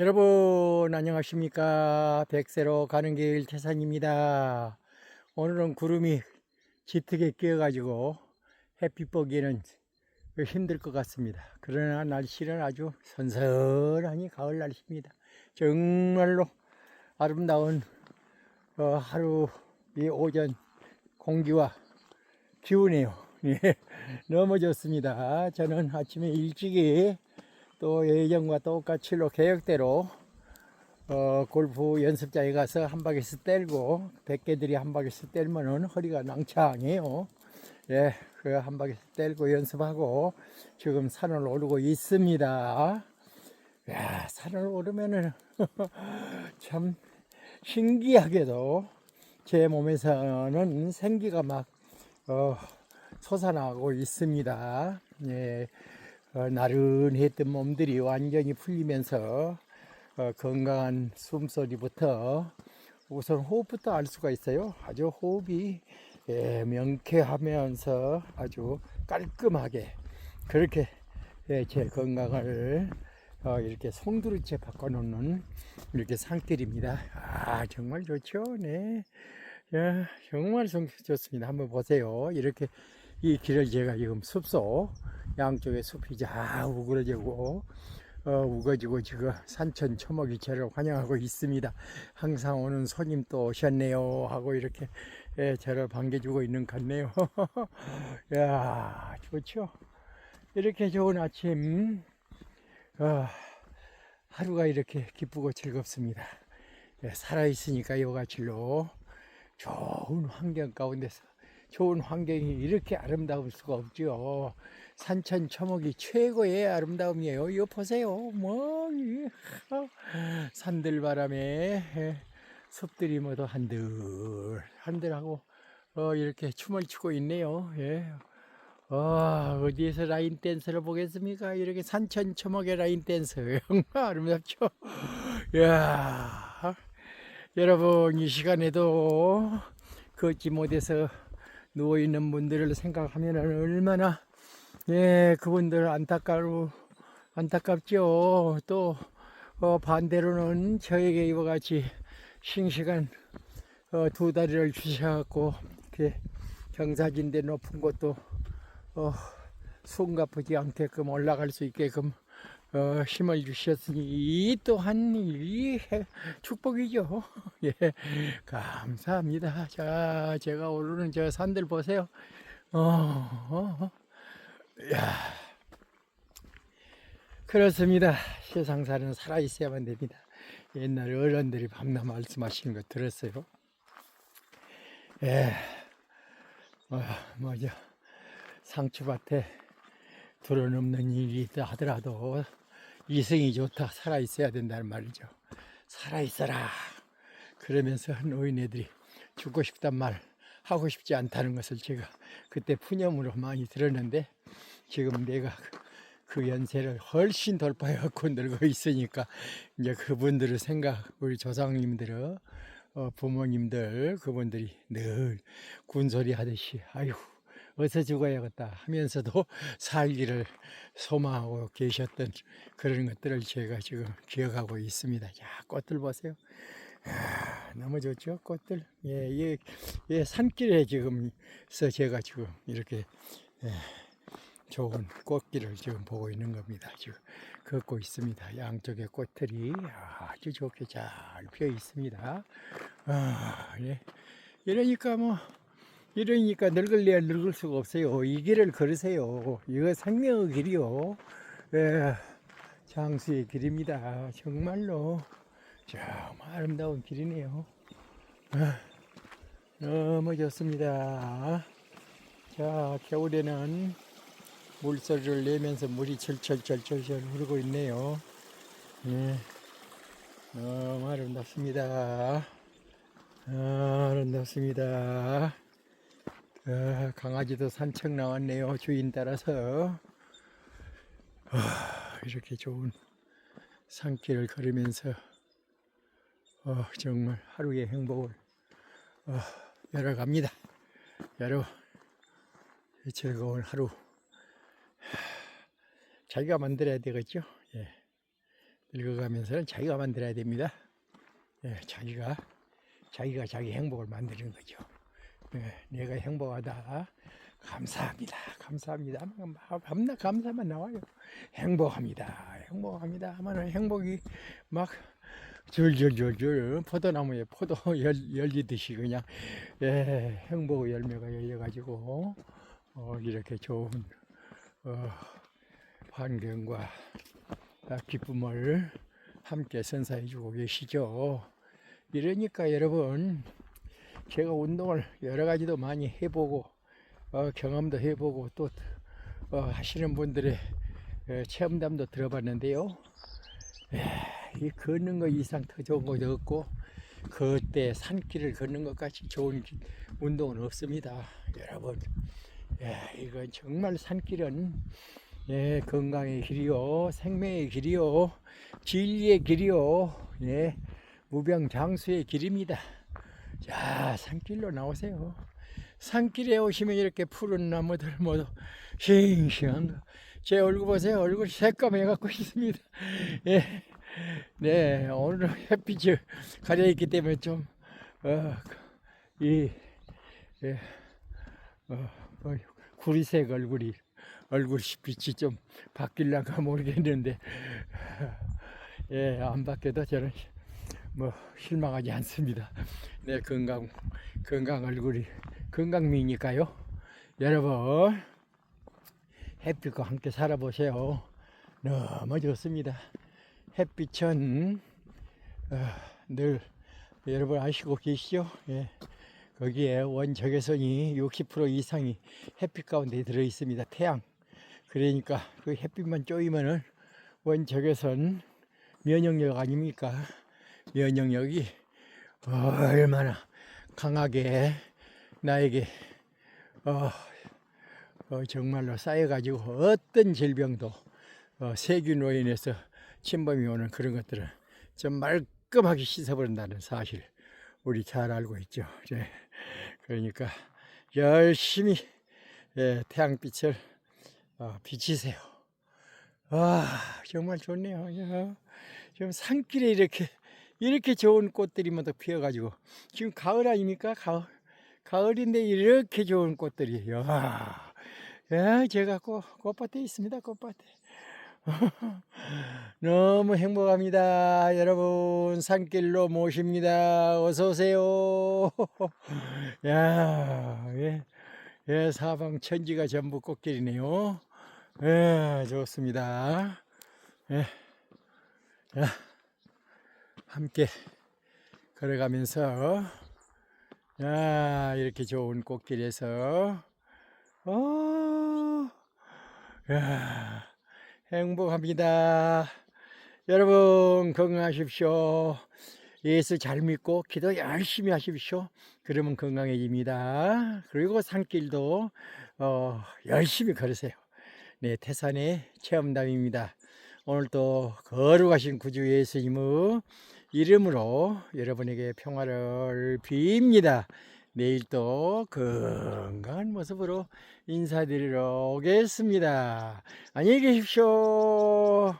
여러분 안녕하십니까? 백세로 가는 길 태산입니다. 오늘은 구름이 짙게 끼어 가지고 햇빛 보기에는 힘들 것 같습니다. 그러나 날씨는 아주 선선하니 가을 날씨입니다. 정말로 아름다운 어, 하루 이 오전 공기와 기운이에요. 예, 너무 좋습니다. 저는 아침에 일찍이 또 예전과 똑같이 계획대로 어, 골프 연습장에 가서 한 바퀴씩 떼고 백개들이 한 바퀴씩 떼면은 허리가 낭창해요. 예, 그한 바퀴씩 떼고 연습하고 지금 산을 오르고 있습니다. 야, 산을 오르면은 참 신기하게도 제 몸에서는 생기가 막 어, 솟아나고 있습니다. 예. 어, 나른했던 몸들이 완전히 풀리면서 어, 건강한 숨소리부터 우선 호흡부터 알 수가 있어요. 아주 호흡이 예, 명쾌하면서 아주 깔끔하게 그렇게 예, 제 건강을 어, 이렇게 송두리째 바꿔놓는 이렇게 산길입니다. 아 정말 좋죠, 네. 야, 정말 성- 좋습니다. 한번 보세요. 이렇게 이 길을 제가 지금 숲속 양쪽에 숲이 쫙 우그러지고 어, 우거지고 지금 산천 초목이 저를 환영하고 있습니다. 항상 오는 손님 또 오셨네요 하고 이렇게 예, 저를 반겨주고 있는 것 같네요. 야 좋죠. 이렇게 좋은 아침 어, 하루가 이렇게 기쁘고 즐겁습니다. 예, 살아있으니까 이거같이로 좋은 환경 가운데서 좋은 환경이 이렇게 아름다울 수가 없죠. 산천 초목이 최고의 아름다움이에요. 이거 보세요. 뭐, 이, 하, 산들 바람에 예, 숲들이 모두 한들, 한들하고, 어, 이렇게 춤을 추고 있네요. 예. 어, 어디에서 라인 댄스를 보겠습니까? 이렇게 산천 초목의 라인 댄스. 아름답죠? 이야, 여러분, 이 시간에도 걷지 못해서 누워 있는 분들을 생각하면 얼마나 예, 그분들 안타까워, 안타깝죠. 또, 어, 반대로는 저에게 이와 같이 싱싱한 어, 두 다리를 주셔갖고, 이렇게 경사진대 높은 곳도, 어, 숨 가쁘지 않게끔 올라갈 수 있게끔, 어, 힘을 주셨으니, 이 또한 이 해- 축복이죠. 예, 감사합니다. 자, 제가 오르는 저 산들 보세요. 어, 어, 어. 야, 그렇습니다. 세상사는 살아 있어야만 됩니다. 옛날 어른들이 밤낮 말씀하시는 거 들었어요. 예, 어, 뭐죠. 상추밭에 들어넘는 일이 있다 하더라도 이승이 좋다. 살아있어야 된다는 말이죠. 살아있어라. 그러면서 노인네들이 죽고 싶단 말 하고 싶지 않다는 것을 제가 그때 푸념으로 많이 들었는데 지금 내가 그- 그 연세를 훨씬 돌파해 갖고 늙어 있으니까 이제 그분들을 생각 우리 조상님들 어, 부모님들 그분들이 늘 군소리 하듯이 아유 어서 죽어야겠다 하면서도 살기를 소망하고 계셨던 그런 것들을 제가 지금 기억하고 있습니다. 자 꽃들 보세요. 아, 너무 좋죠 꽃들. 예, 예, 예 산길에 지금서 제가 지금 이렇게 예, 좋은 꽃길을 지금 보고 있는 겁니다. 지금 걷고 있습니다. 양쪽에 꽃들이 아주 좋게 잘 피어 있습니다. 아, 예. 이러니까 뭐 이러니까 늙을래야 늙을 수가 없어요. 이 길을 걸으세요. 이거 생명의 길이요. 예, 장수의 길입니다. 정말로 정말 아름다운 길이네요. 아, 너무 좋습니다. 자, 겨울에는 물소리를 내면서 물이 철철철철철 흐르고 있네요. 예. 너무 아름답습니다. 아, 아름답습니다. 아, 강아지도 산책 나왔네요. 주인 따라서. 아, 이렇게 좋은 산길을 걸으면서 어, 정말 하루의 행복을 어, 열어갑니다. 여러분, 이 즐거운 하루 자기가 만들어야 되겠죠. 예. 늙어가면서는 자기가 만들어야 됩니다. 예, 자기가 자기가 자기 행복을 만드는 거죠. 예, 내가 행복하다. 감사합니다. 감사합니다. 밤낮 감사만 나와요. 행복합니다. 행복합니다. 하면 행복이 막 줄줄줄줄 포도나무에 포도 열, 열리듯이 그냥 예, 행복 열매가 열려가지고 어, 이렇게 좋은 어, 환경과 기쁨을 함께 선사해주고 계시죠. 이러니까 여러분 제가 운동을 여러 가지도 많이 해보고 어, 경험도 해보고 또 어, 하시는 분들의 에, 체험담도 들어봤는데요. 에, 이 걷는 거 이상 더 좋은 것도 없고 그때 산길을 걷는 것 같이 좋은 기- 운동은 없습니다. 여러분, 예, 이건 정말 산길은 예, 건강의 길이요, 생명의 길이요, 진리의 길이요, 예, 무병장수의 길입니다. 자, 산길로 나오세요. 산길에 오시면 이렇게 푸른 나무들 모두 싱싱한 거. 제 얼굴 보세요. 얼굴 새까매 갖고 있습니다. 예. 네, 오늘 햇빛이 가려있기 때문에 좀, 어, 이, 예, 어, 어, 구리색 얼굴이, 얼굴 빛이 좀 바뀔란가 모르겠는데, 예, 안 바뀌어도 저는 뭐 실망하지 않습니다. 내 건강, 건강 얼굴이 건강미니까요. 여러분, 햇빛과 함께 살아보세요. 너무 좋습니다. 햇빛은 어, 늘 여러분 아시고 계시죠? 예. 거기에 원적외선이 60% 이상이 햇빛 가운데 들어 있습니다. 태양. 그러니까 그 햇빛만 쪼이면은 원적외선 면역력 아닙니까? 면역력이 얼마나 강하게 나에게 어, 어, 정말로 쌓여가지고 어떤 질병도 어, 세균으로 인해서 침범이 오는 그런 것들은 좀 말끔하게 씻어버린다는 사실 우리 잘 알고 있죠. 예. 그러니까 열심히 예, 태양빛을 어, 비치세요. 와 정말 좋네요. 야, 지금 산길에 이렇게 이렇게 좋은 꽃들이 모두 피어가지고 지금 가을 아닙니까? 가을. 가을인데 이렇게 좋은 꽃들이. 야, 야 제가 꽃, 꽃밭에 있습니다 꽃밭에. 너무 행복합니다. 여러분 산길로 모십니다. 어서 오세요. 야 예, 예, 사방 천지가 전부 꽃길이네요. 예, 좋습니다. 예, 야, 함께 걸어가면서 야, 이렇게 좋은 꽃길에서, 어, 야, 행복합니다. 여러분, 건강하십시오. 예수 잘 믿고 기도 열심히 하십시오. 그러면 건강해집니다. 그리고 산길도, 어, 열심히 걸으세요. 네, 태산의 체험담입니다. 오늘 또 거룩하신 구주 예수님의 이름으로 여러분에게 평화를 빕니다. 내일 또 건강한 모습으로 인사드리러 오겠습니다. 안녕히 계십시오.